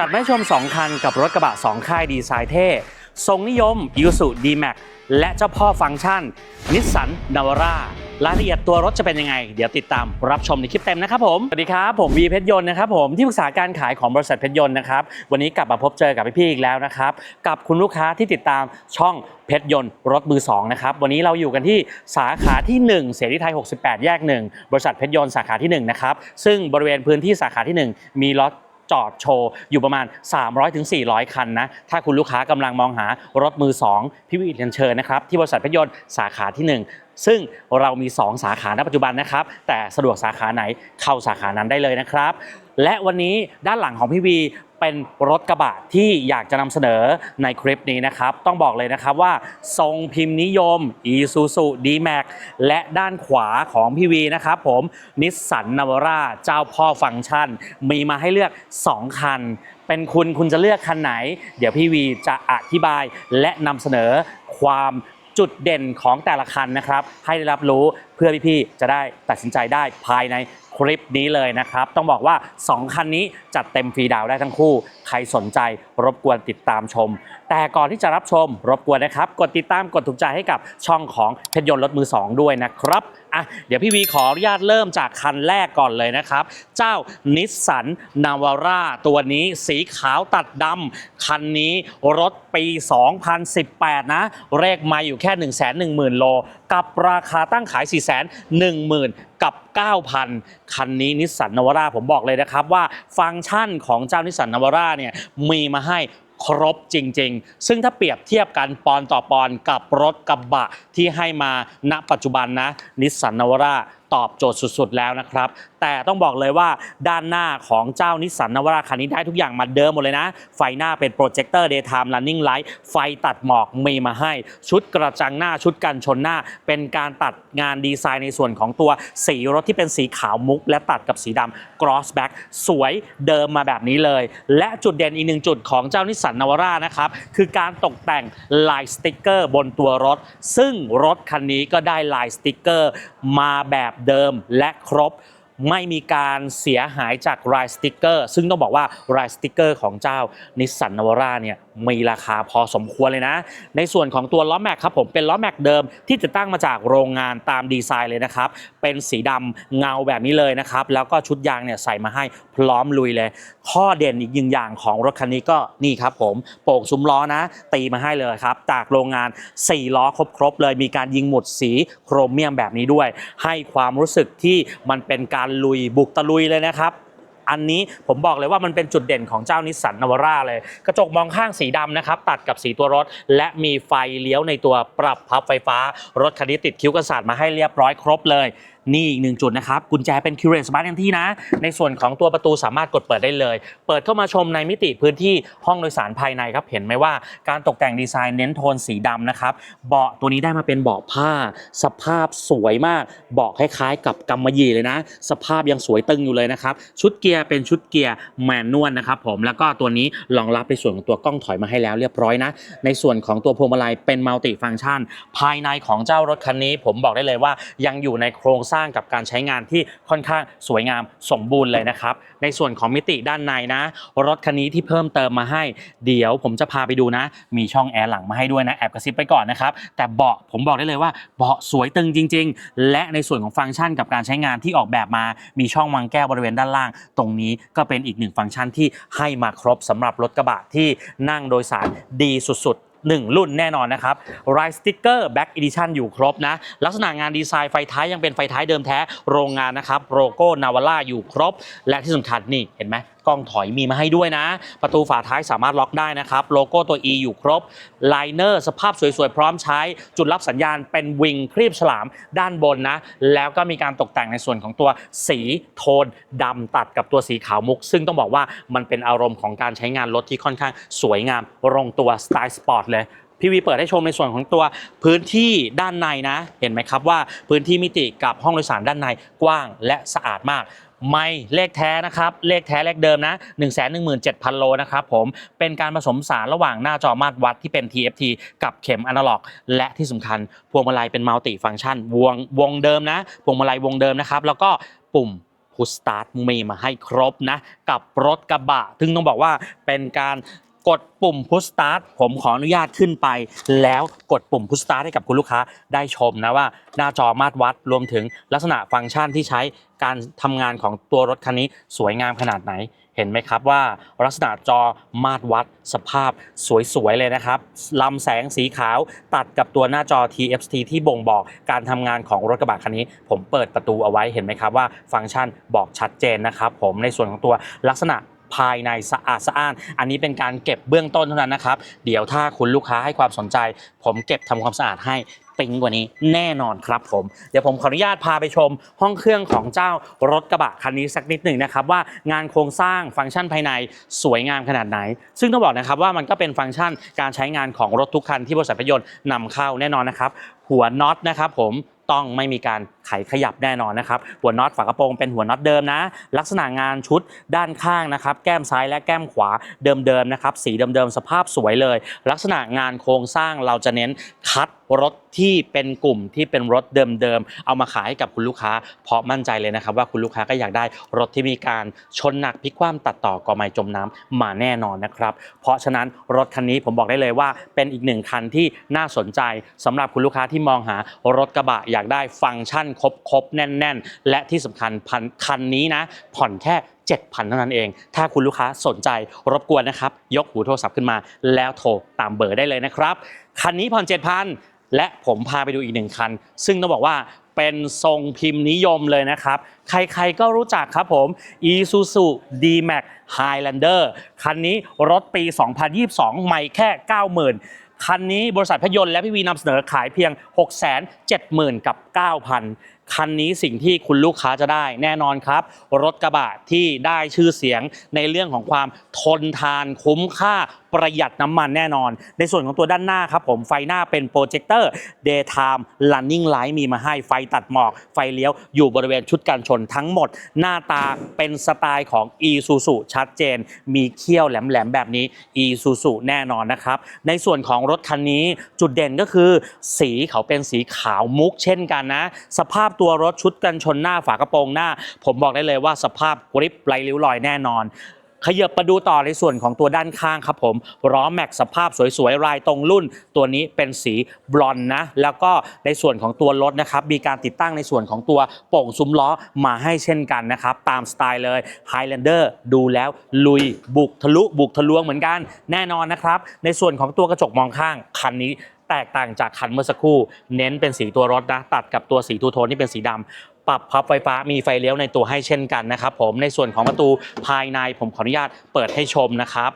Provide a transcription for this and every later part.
จัดมาให้ชม 2 คันกับรถกระบะ 2 ค่ายดีไซน์เท่ ทรงนิยม i s u d m a x และเจ้าพ่อฟังก์ชันนิสสันนาวารารายละเอียดตัวรถจะเป็นยังไง เดี๋ยวติดตามรับชมในคลิปเต็มนะครับผม สวัสดีครับ ผมวีเพชรยนต์นะครับผมที่ปรึกษาการขายของบริษัทเพชรยนต์นะครับ วันนี้กลับมาพบเจอกับพี่ๆอีกแล้วนะครับ กับคุณลูกค้าที่ติดตามช่องเพชรยนต์รถมือสองนะครับวันนี้เราอยู่กันที่สาขาที่ 1 เสรีไทย 68 แยก 1 บริษัทเพชรยนต์สาขาที่1นะครับซึ่งบริเวณพื้นที่สาขาที่ 1 มีรถ จอดโชว์ อยู่ประมาณ 300-400ถึงคันนะ ถ้าคุณลูกค้ากำลังมองหารถมือ 2 พี่วิเรียนเชิญนะครับ ที่บริษัทเพชรยนต์สาขาที่ 1ซึ่งเรามี 2 สาขาณปัจจุบันนะครับ แต่สะดวกสาขาไหนเข้าสาขานั้นได้เลยนะครับ และวันนี้ด้านหลังของพี่วีเป็นรถกระบะที่อยากจะนำเสนอในคลิปนี้นะครับ ต้องบอกเลยนะครับว่าทรงพิมพ์นิยม Isuzu D-Max และด้านขวาของพี่วีนะครับผมนิสสันนาวาร่าเจ้าพ่อฟังก์ชัน มีมาให้เลือก 2 คัน เป็นคุณคุณจะเลือกคันไหน เดี๋ยวพี่วีจะอธิบายและนำเสนอความจุดเด่นของแต่ละคันนะครับ ให้ได้รับรู้เพื่อพี่ๆจะได้ตัดสินใจได้ภายใน คลิปนี้เลยนะครับ ต้องบอกว่า 2 คันนี้จัดเต็มฟรีดาวได้ทั้งคู่ ใครสนใจรบกวนติดตามชม แต่ก่อนที่จะรับชม รบกวนนะครับ กดติดตามกดถูกใจให้กับช่องของเพชรยนต์รถมือ 2 ด้วยนะครับอะเดี๋ยวพี่วีขออนุญาตเริ่มจากคันแรกก่อนเลยนะครับ เจ้านิสสันนาวาร่าตัวนี้สีขาวตัดดำคันนี้รถปี 2018 นะ เลขมาอยู่แค่ 1 1 0 0 0 0 โล กับราคาตั้งขาย 4 1 0 0 0 0 กับ 9,000 คันนี้นิสสันนาวาร่าผมบอกเลยนะครับว่าฟังก์ชันของเจ้านิสสันนาวาร่าเนี่ยมีมาให้ ครบจริง ๆ ซึ่งถ้าเปรียบเทียบกันปอนต่อปอนกับรถกระบะที่ให้มาณปัจจุบันนะนิสสันนวร่า ตอบโจทย์สุดๆแล้วนะครับ แต่ต้องบอกเลยว่าด้านหน้าของเจ้านิสสันนวาราคันนี้ได้ทุกอย่างมาเดิมหมดเลยนะ ไฟหน้าเป็นโปรเจคเตอร์ daytime running light ไฟตัดหมอกมีมาให้ ชุดกระจังหน้าชุดกันชนหน้า เป็นการตัดงานดีไซน์ในส่วนของตัวสีรถที่เป็นสีขาวมุก และตัดกับสีดำ cross back สวยเดิมมาแบบนี้เลย และจุดเด่นอีกหนึ่งจุดของเจ้านิสสันนวารานะครับคือการตกแต่งลายสติกเกอร์บนตัวรถ ซึ่งรถคันนี้ก็ได้ลายสติกเกอร์มาแบบเดิมและครบไม่มีการเสียหายจากรายสติกเกอร์ ซึ่งต้องบอกว่ารายสติกเกอร์ของเจ้านิสสันนวาร่าเนี่ย มีราคาพอสมควรเลยนะ ในส่วนของตัวล้อแม็กครับผมเป็นล้อแม็กเดิมที่จะตั้งมาจากโรงงานตามดีไซน์เลยนะครับเป็นสีดำเงาแบบนี้เลยนะครับแล้วก็ชุดยางเนี่ยใส่มาให้พร้อมลุยเลย ข้อเด่นอีกหนึ่งอย่างของรถคันนี้ก็นี่ครับผมโป่งซุ้มล้อนะ ตีมาให้เลยครับจากโรงงาน 4 ล้อครบๆเลยมีการยิงหมุดสีโครเมียมแบบนี้ด้วย ให้ความรู้สึกที่มันเป็นการลุยบุกตะลุยเลยนะครับ อันนี้ผมบอกเลยว่ามันเป็นจุดเด่นของเจ้านิสสันนวาร่าเลย กระจกมองข้างสีดำนะครับตัดกับสีตัวรถ และมีไฟเลี้ยวในตัวปรับพับไฟฟ้า รถคันนี้ติดคิ้วกระสาดมาให้เรียบร้อยครบเลย นี่อีกหนึ่งจุดนะครับ กุญแจเป็นคิวเรสมาร์ททันที่นะ ในส่วนของตัวประตูสามารถกดเปิดได้เลย เปิดเข้ามาชมในมิติพื้นที่ห้องโดยสารภายในครับ เห็นไหมว่าการตกแต่งดีไซน์เน้นโทนสีดำนะครับ เบาะตัวนี้ได้มาเป็นเบาะผ้า สภาพสวยมาก เบาะคล้ายๆ กับกำมะหยี่เลยนะ สภาพยังสวยตึงอยู่เลยนะครับ ชุดเกียร์เป็นชุดเกียร์แมนนวลนะครับผม แล้วก็ตัวนี้รองรับในส่วนของตัวกล้องถอยมาให้แล้วเรียบร้อยนะ ในส่วนของตัวพวงมาลัยเป็นมัลติฟัง c t ชัน ภายในของเจ้ารถคันนี้ ผมบอกได้เลยว่ายังอยู่ในโครงสร้างกับการใช้งานที่ค่อนข้างสวยงามสมบูรณ์เลยนะครับ ในส่วนของมิติด้านในนะ รถคันนี้ที่เพิ่มเติมมาให้ เดี๋ยวผมจะพาไปดูนะ มีช่องแอร์หลังมาให้ด้วยนะแอบกระซิบไปก่อนนะครับ แต่เบาะผมบอกได้เลยว่าเบาะสวยตึงจริง ๆ และในส่วนของฟังก์ชันกับการใช้งานที่ออกแบบมา มีช่องวางแก้วบริเวณด้านล่าง ตรงนี้ก็เป็นอีกหนึ่งฟังก์ชันที่ให้มาครบสำหรับรถกระบะที่นั่งโดยสารดีสุดๆ 1 รุ่นแน่นอนนะครับไรสติ๊กเกอร์แบ็กอีดิชันอยู่ครบนะ ลักษณะงานดีไซน์ไฟท้ายยังเป็นไฟท้ายเดิมแท้ โรงงานนะครับโลโก้นาวาร่าอยู่ครบ และที่สำคัญนี่เห็นไหมกล้องถอยมีมาให้ด้วยนะ ประตูฝาท้ายสามารถล็อกได้นะครับ โลโก้ตัว E อยู่ครบไลเนอร์สภาพสวยๆ พร้อมใช้ จุดรับสัญญาณเป็นวิงครีบฉลามด้านบนนะ แล้วก็มีการตกแต่งในส่วนของตัวสีโทนดำตัดกับตัวสีขาวมุก ซึ่งต้องบอกว่ามันเป็นอารมณ์ของการใช้งานรถที่ค่อนข้างสวยงามลงตัวสไตล์สปอร์ตเลยพี่วีเปิดให้ชมในส่วนของตัวพื้นที่ด้านในนะ เห็นไหมครับว่าพื้นที่มิติกับห้องโดยสารด้านในกว้างและสะอาดมาก ไม่เลขแท้นะครับ เลขแท้เลขเดิมนะ 1 1 7 0 0 0 โลนะครับผมเป็นการผสมสารระหว่างหน้าจอมาตรวัดที่เป็น TFT กับเข็มอนาล็อก และที่สำคัญพวงมาลัยเป็นมัลติฟังก์ชันวงวงเดิมนะพวงมาลัยวงเดิมนะครับ แล้วก็ปุ่มพุชสตาร์ทมีมาให้ครบนะ กับรถกระบะ ซึ่งต้องบอกว่าเป็นการ กดปุ่มพุชสตาร์ทผมขออนุญาตขึ้นไป แล้วกดปุ่มพุชสตาร์ทให้กับคุณลูกค้าได้ชมนะว่าหน้าจอมาตรวัดรวมถึงลักษณะฟังก์ชันที่ใช้การทำงานของตัวรถคันนี้สวยงามขนาดไหนเห็นไหมครับว่าลักษณะจอมาตรวัดสภาพสวยๆเลยนะครับลำแสงสีขาวตัดกับตัวหน้าจอ TFT ที่บ่งบอกการทำงานของรถกระบะคันนี้ ผมเปิดประตูเอาไว้เห็นไหมครับว่าฟังก์ชันบอกชัดเจนนะครับผมในส่วนของตัวลักษณะ ภายในสะอาดสะอ้าน อันนี้เป็นการเก็บเบื้องต้นเท่านั้นนะครับ เดี๋ยวถ้าคุณลูกค้าให้ความสนใจ ผมเก็บทำความสะอาดให้ปิ๊งกว่านี้แน่นอนครับผม เดี๋ยวผมขออนุญาตพาไปชม ห้องเครื่องของเจ้ารถกระบะคันนี้สักนิดหนึ่งนะครับ ว่างานโครงสร้างฟังก์ชันภายในสวยงามขนาดไหน ซึ่งต้องบอกนะครับว่ามันก็เป็นฟังก์ชันการใช้งานของรถทุกคันที่บริษัทพยนต์นำเข้าแน่นอนนะครับ หัวน็อตนะครับผม ต้องไม่มีการไขขยับแน่นอนนะครับหัวน็อตฝากระโปรงเป็นหัวน็อตเดิมนะ ลักษณะงานชุดด้านข้างนะครับ แก้มซ้ายและแก้มขวาเดิมๆนะครับ สีเดิมๆสภาพสวยเลย ลักษณะงานโครงสร้างเราจะเน้นคัด รถที่เป็นกลุ่มที่เป็นรถเดิมๆ เอามาขายให้กับคุณลูกค้า เพราะมั่นใจเลยนะครับว่าคุณลูกค้าก็อยากได้รถที่มีการชนหนักพลิกคว่ำตัดต่อกอไม้จมน้ำมาแน่นอนนะครับ เพราะฉะนั้นรถคันนี้ผมบอกได้เลยว่าเป็นอีกหนึ่งคันที่น่าสนใจสำหรับคุณลูกค้าที่มองหารถกระบะอยากได้ฟังก์ชันครบๆแน่น ๆ และที่สำคัญพันคันนี้นะผ่อนแค่7,000 เท่านั้นเอง ถ้าคุณลูกค้าสนใจรบกวนนะครับ ยกหูโทรศัพท์ขึ้นมา แล้วโทรตามเบอร์ได้เลยนะครับ คันนี้ผ่อน 7,000 และผมพาไปดูอีกหนึ่งคัน ซึ่งต้องบอกว่าเป็นทรงพิมพ์นิยมเลยนะครับ ใครๆก็รู้จักครับผม Isuzu D-Max Highlander คันนี้รถปี 2022 ใหม่แค่ 90,000 คันนี้บริษัทพยนต์และพี่วีนำเสนอขายเพียง 670,000 กับ 9,000 คันนี้สิ่งที่คุณลูกค้าจะได้แน่นอนครับ รถกระบะที่ได้ชื่อเสียงในเรื่องของความทนทานคุ้มค่าประหยัดน้ำมันแน่นอน ในส่วนของตัวด้านหน้าครับผมไฟหน้าเป็นโปรเจคเตอร์ daytime running light มีมาให้ไฟตัดหมอก ไฟเลี้ยวอยู่บริเวณชุดกันชนทั้งหมด หน้าตาเป็นสไตล์ของ Isuzu ชัดเจน มีเขี้ยวแหลมๆ แบบนี้ Isuzu แน่นอนนะครับ ในส่วนของรถคันนี้จุดเด่นก็คือ สีเขาเป็นสีขาวมุกเช่นกันนะ สภาพตัวรถชุดกันชนหน้าฝากระโปรงหน้า ผมบอกได้เลยว่าสภาพกริปไรริ้วรอยแน่นอนขยับมาดูต่อในส่วนของตัวด้านข้างครับผมล้อแม็กสภาพสวยๆรายตรงรุ่น ตัวนี้เป็นสีบลอนนะ แล้วก็ในส่วนของตัวรถนะครับ มีการติดตั้งในส่วนของตัวโป่งซุ้มล้อมาให้เช่นกันนะครับ ตามสไตล์เลย Highlander ดูแล้วลุยบุกทะลุบุกทะลวงเหมือนกันแน่นอนนะครับ ในส่วนของตัวกระจกมองข้างคันนี้ แตกต่างจากคันเมื่อสักครู่ เน้นเป็นสีตัวรถนะตัดกับตัวสีทูโทนที่เป็นสีดำปรับพับไฟฟ้ามีไฟเลี้ยวในตัวให้เช่นกันนะครับผมในส่วนของประตูภายในผมขออนุญาตเปิดให้ชมนะครับ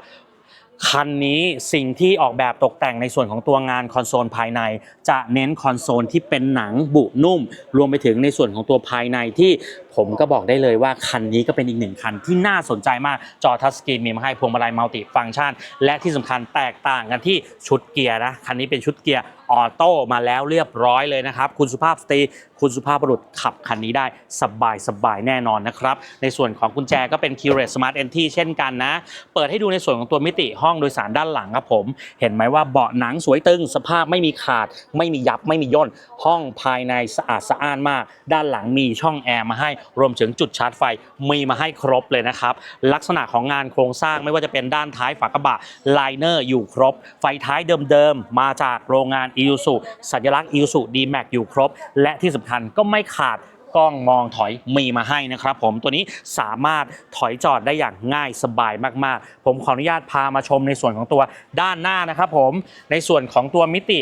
คันนี้สิ่งที่ออกแบบตกแต่งในส่วนของตัวงานคอนโซลภายใน จะเน้นคอนโซลที่เป็นหนังบุนุ่ม รวมไปถึงในส่วนของตัวภายในที่ผมก็บอกได้เลยว่าคันนี้ก็เป็นอีกหนึ่งคันที่น่าสนใจมากจอทัชสกรีนมีมาให้พวงมาลัยมัลติฟังก์ชัน และที่สำคัญแตกต่างกันที่ชุดเกียร์นะคันนี้เป็นชุดเกียร์ออโต้มาแล้วเรียบร้อยเลยนะครับ คุณสุภาพสตรีคุณสุภาพบุรุษขับคันนี้ได้สบายสบายแน่นอนนะครับ ในส่วนของกุญแจก็เป็น k e y r e s Smart Entry เช่นกันนะ เปิดให้ดูในส่วนของตัวมิติห้องโดยสารด้านหลังครับผม เห็นไหมว่าเบาะหนังสวยตึง สภาพไม่มีขาด ไม่มียับไม่มีย่น ห้องภายในสะอาดสะอ้านมาก ด้านหลังมีช่องแอร์มาให้รวมถึงจุดชาร์จไฟมีมาให้ครบเลยนะครับ ลักษณะของงานโครงสร้างไม่ว่าจะเป็นด้านท้ายฝากระบะไลเนอร์อยู่ครบ ไฟท้ายเดิมๆ มาจากโรงงาน i ิ s u สัญลักษณ์ i ิ s u D-Max อยู่ครบ และที่สำคัญก็ไม่ขาดกล้องมองถอยมีมาให้นะครับผมตัวนี้สามารถถอยจอดได้อย่างง่ายสบายมากๆ ผมขออนุญาตพามาชมในส่วนของตัวด้านหน้านะครับผมในส่วนของตัวมิติ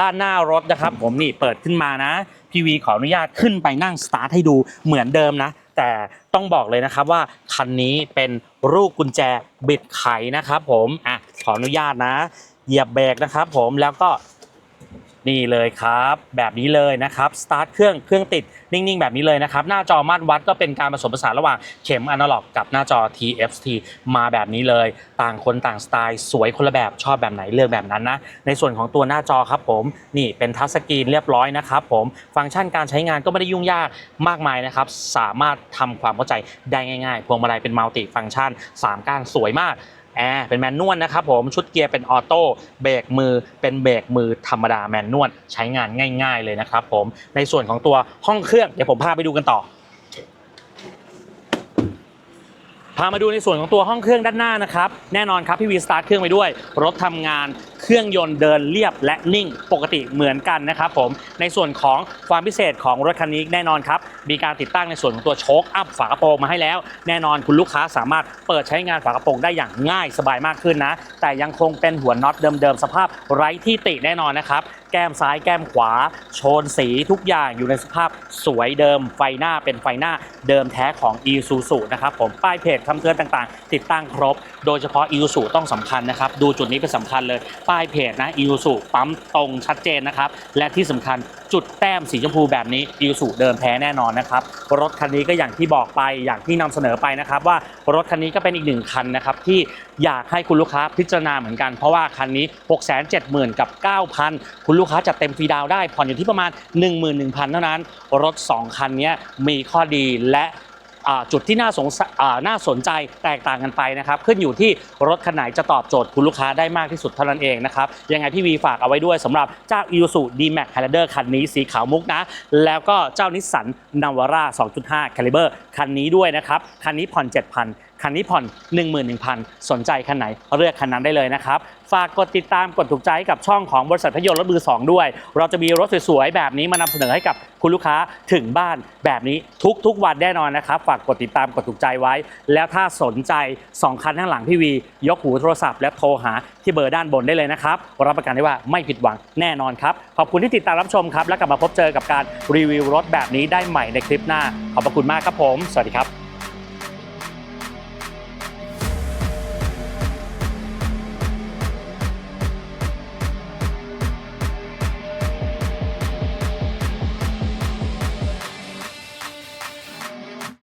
ด้านหน้ารถนะครับ ผมนี่เปิดขึ้นมานะ พีวีขออนุญาตขึ้นไปนั่งสตาร์ทให้ดูเหมือนเดิมนะ แต่ต้องบอกเลยนะครับว่าคันนี้เป็นรูปกุญแจบิดไขนะครับผมอะขออนุญาตนะ เหยียบเบรกนะครับผมแล้วก็ นี่เลยครับ แบบนี้เลยนะครับสตาร์ทเครื่องเครื่องติดนิ่งๆ แบบนี้เลยนะครับ หน้าจอมาตรวัดก็เป็นการผสมผสานระหว่างเข็มอนาล็อกกับหน้าจอ TFT มาแบบนี้เลย ต่างคนต่างสไตล์สวยคนละแบบชอบแบบไหนเลือกแบบนั้นนะ ในส่วนของตัวหน้าจอครับผมนี่เป็นทัชสกรีนเรียบร้อยนะครับผมฟังก์ชันการใช้งานก็ไม่ได้ยุ่งยากมากมายนะครับ สามารถทำความเข้าใจได้ง่ายๆ พวงมาลัยเป็นมัลติฟังก์ชันสามก้านสวยมาก อ่าเป็นแมนนวลนะครับผมชุดเกียร์เป็นออโต้เบรกมือเป็นเบรกมือธรรมดาแมนนวลใช้งานง่าย ๆเลยนะครับผมในส่วนของตัวห้องเครื่องเดี๋ยวผมพาไปดูกันต่อพามาดูในส่วนของตัวห้องเครื่องด้านหน้านะครับ แน่นอนครับพี่วีสตาร์ทเครื่องไปด้วย รถทำงานเครื่องยนต์เดินเรียบและนิ่งปกติเหมือนกันนะครับผมในส่วนของความพิเศษของรถคันนี้แน่นอนครับมีการติดตั้งในส่วนของตัวโชคอัพฝากระโปรงมาให้แล้ว แน่นอนคุณลูกค้าสามารถเปิดใช้งานฝากระโปรงได้อย่างง่ายสบายมากขึ้นนะ แต่ยังคงเป็นหัวน็อตเดิมๆสภาพไร้ที่ติแน่นอนนะครับแก้มซ้ายแก้มขวา โชนสีทุกอย่างอยู่ในสภาพสวยเดิมไฟหน้าเป็นไฟหน้าเดิมแท้ของ e s u s u นะครับผมป้ายเพจคำเตือนต่างๆ ติดตั้งครบ โดยเฉพาะ e s u s u ต้องสำคัญนะครับ ดูจุดนี้เป็นสำคัญเลยป้ายเพจนะ e s u s u ปั๊มตรงชัดเจนนะครับ และที่สำคัญจุดแต้มสีชมพูแบบนี้ e s u s u เดิมแท้แน่นอนนะครับ รถคันนี้ก็อย่างที่บอกไปอย่างที่นำเสนอไปนะครับ ว่ารถคันนี้ก็เป็นอีกหนึ่งคันนะครับที่อยากให้คุณลูกค้าพิจารณาเหมือนกัน เพราะว่าคันนี้ 6 7 0 0 0 0 กับ 9,000 คุณลูกค้าจัดเต็มฟรีดาวได้ผ่อนอยู่ที่ประมาณ 11,000 เท่านั้น รถ 2 คันนี้มีข้อดีและ จุดที่น่าสงน่าสนใจแตกต่างกันไปนะครับขึ้นอยู่ที่รถคันไหนจะตอบโจทย์คุณลูกค้าได้มากที่สุดเท่านั้นเองนะครับยังไงพี่วีฝากเอาไว้ด้วยสำหรับเจ้า i s u D-Max Highlander คันนี้สีขาวมุกนะ แล้วก็เจ้านิสสันนาวาร่า2.5 Caliber คันนี้ด้วยนะครับคันนี้ผ่อน7,000 คันนี้ผ่อน 11,000 สนใจคันไหนเลือกคันนั้นได้เลยนะครับ ฝากกดติดตามกดถูกใจกับช่องของบริษัทพยนต์รถมือ2 ด้วย เราจะมีรถสวยๆ แบบนี้มานำเสนอให้กับคุณลูกค้าถึงบ้านแบบนี้ทุกๆวันแน่นอนนะครับ ฝากกดติดตามกดถูกใจไว้ แล้วถ้าสนใจ 2 คันข้างหลังพี่วี ยกหูโทรศัพท์และโทรหาที่เบอร์ด้านบนได้เลยนะครับรับประกันได้ว่าไม่ผิดหวังแน่นอนครับขอบคุณที่ติดตามรับชมครับ แล้วกลับมาพบเจอกับการรีวิวรถแบบนี้ได้ใหม่ในคลิปหน้าขอบพระคุณมากครับผม สวัสดีครับ